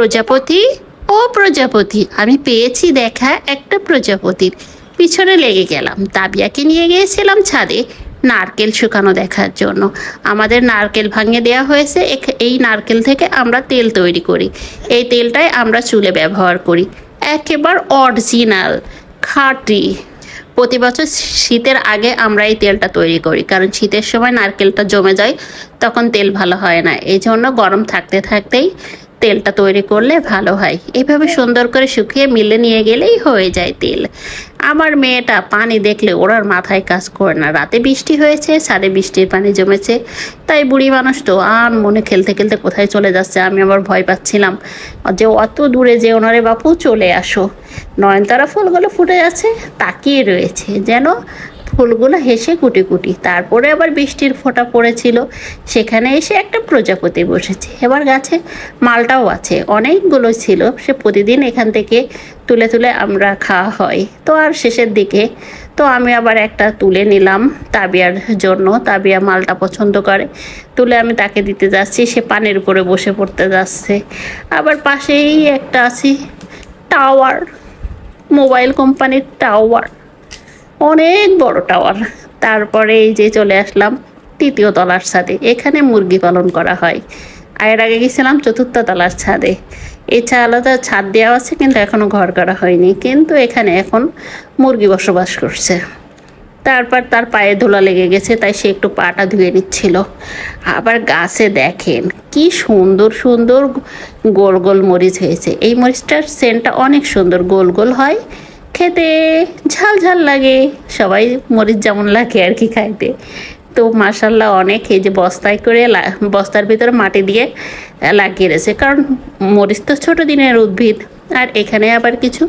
প্রজাপতি ও প্রজাপতি। আমি পেয়েছি দেখা একটা প্রজাপতির। পিছনে লেগে গেলাম। তাবিয়াকে নিয়ে গিয়েছিলাম ছাদে নারকেল শুকানো দেখার জন্য। আমাদের নারকেল ভাঙিয়ে দেওয়া হয়েছে। এই নারকেল থেকে আমরা তেল তৈরি করি। এই তেলটাই আমরা চুলে ব্যবহার করি। একেবারে অরিজিনাল খাঁটি। প্রতি বছর শীতের আগে আমরা এই তেলটা তৈরি করি। কারণ শীতের সময় নারকেলটা জমে যায়, তখন তেল ভালো হয় না। এই জন্য গরম থাকতে থাকতেই তেলটা তৈরি করলে ভালো হয়। এভাবে সুন্দর করে শুকিয়ে মিলে নিয়ে গেলেই হয়ে যায় তেল। আমার মেয়েটা পানি দেখলে ওরার মাথায় কাজ করে না। রাতে বৃষ্টি হয়েছে, ছাদে বৃষ্টির পানি জমেছে। তাই বুড়ি মানুষ তো আর মনে খেলতে খেলতে কোথায় চলে যাচ্ছে আমি আবার ভয় পাচ্ছিলাম। যে অত দূরে যে ওনারে বাপু, চলে আসো। নয়নতারা ফুলগুলো ফুটে আছে, তাকিয়ে রয়েছে। যেন ফুলগুলো হেসে কুটি কুটি। তারপরে আবার বৃষ্টির ফোঁটা পড়েছিল। সেখানে এসে একটা প্রজাপতি বসেছে। এবার গাছে মালটাও আছে। অনেকগুলো ছিল। সে প্রতিদিন এখান থেকে তুলে তুলে আমরা খাওয়া হয়। তো আর শেষের দিকে তো আমি আবার একটা তুলে নিলাম তাবিয়ার জন্য। তাবিয়া মালটা পছন্দ করে। তুলে আমি তাকে দিতে যাচ্ছি। সে পানির উপরে বসে পড়তে যাচ্ছে। আবার পাশেই একটা আছি, টাওয়ার, মোবাইল কোম্পানির টাওয়ার। অনেক বড় টাওয়ার। তারপরে এই যে চলে আসলাম তৃতীয় তলার ছাদে। এখানে মুরগি পালন করা হয়। আর এর আগে গেছিলাম চতুর্থ তলার ছাদে। এছাড়া আলাদা ছাদ দেওয়া আছে, কিন্তু এখনও ঘর করা হয়নি। কিন্তু এখানে এখন মুরগি বসবাস করছে। তারপর তার পায়ে ধুলা লেগে গেছে, তাই সে একটু পাটা ধুয়ে নিচ্ছিল। আবার গাছে দেখেন, কি সুন্দর সুন্দর গোল গোল মরিচ হয়েছে। এই মরিচটার সেন্টটা অনেক সুন্দর, গোল গোল হয়। খেতে, ঝাল ঝাল লাগে। সবাই মরিচ যেমন লাগে আর কি খাইতে। তো মাসাল্লাহ অনেক এই যে বস্তায় করে বস্তার ভিতরে মাটি দিয়ে লাগিয়ে রয়েছে কারণ মরিচ তো ছোটো দিনের উদ্ভিদ। আর এখানে আবার কিছু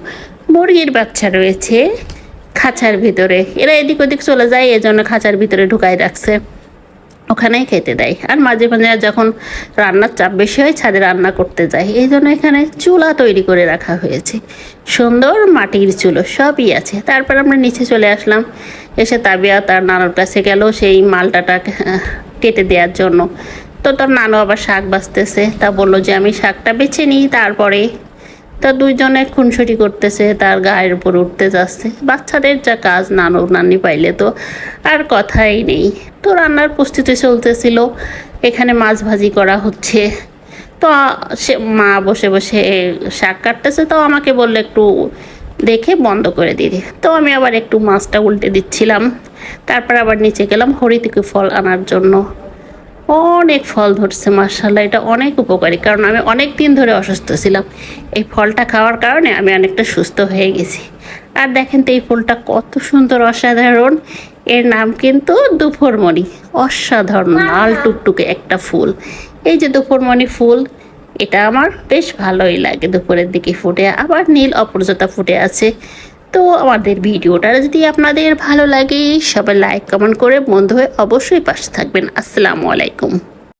মুরগির বাচ্চা রয়েছে খাঁচার ভিতরে। এরা এদিক ওদিক চলে যায়, এজন্য খাঁচার ভিতরে ঢুকাই রাখছে। ওখানেই খেতে দেয়। আর মাঝে মাঝে যখন রান্নার চাপ বেশি হয়, ছাদে রান্না করতে যায়। এই জন্য এখানে চুলা তৈরি করে রাখা হয়েছে। সুন্দর মাটির চুলো, সবই আছে। তারপর আমরা নিচে চলে আসলাম। এসে তাবিয়া তার নানুর কাছে গেল। সেই মালটাটা কেটে দেওয়ার জন্য। তো তার নানু আবার শাক বাঁচতেছে। তা বলল যে, আমি শাকটা বেছে নিই, তারপরে তা দুইজনে খুনসুটি করতেছে, তার গায়ের উপর উঠতে যাচ্ছে। বাচ্চাদের যা কাজ নানু নানি পাইলে তো আর কথাই নেই। তো রান্নার প্রস্তুতি চলতেছিল, এখানে মাছ ভাজি করা হচ্ছে। তো সে মা বসে বসে শাক কাটতেছে, তো আমাকে বলল একটু দেখে বন্ধ করে দিদি। তো আমি আবার একটু মাছটা উল্টে দিচ্ছিলাম। তারপর আবার নিচে গেলাম, হরিতিকে ফল আনার জন্য। অনেক ফল ধরছে মার্শাল্লাহ এটা অনেক উপকারী। কারণ আমি অনেক দিন ধরে অসুস্থ ছিলাম। এই ফলটা খাওয়ার কারণে আমি অনেকটা সুস্থ হয়ে গেছি। আর দেখেন তো এই ফুলটা কত সুন্দর অসাধারণ। এর নাম কিন্তু দুপুরমণি অসাধারণ লাল টুকটুকে একটা ফুল। এই যে দুপুরমণি ফুল এটা আমার বেশ ভালোই লাগে। দুপুরের দিকে ফুটে আবার নীল অপরাজতা ফুটে আছে। তো আমাদের ভিডিওটা যদি আপনাদের ভালো লাগে, সবাই লাইক কমেন্ট করে বন্ধু হয়ে অবশ্যই পাশে থাকবেন। আসসালামু আলাইকুম।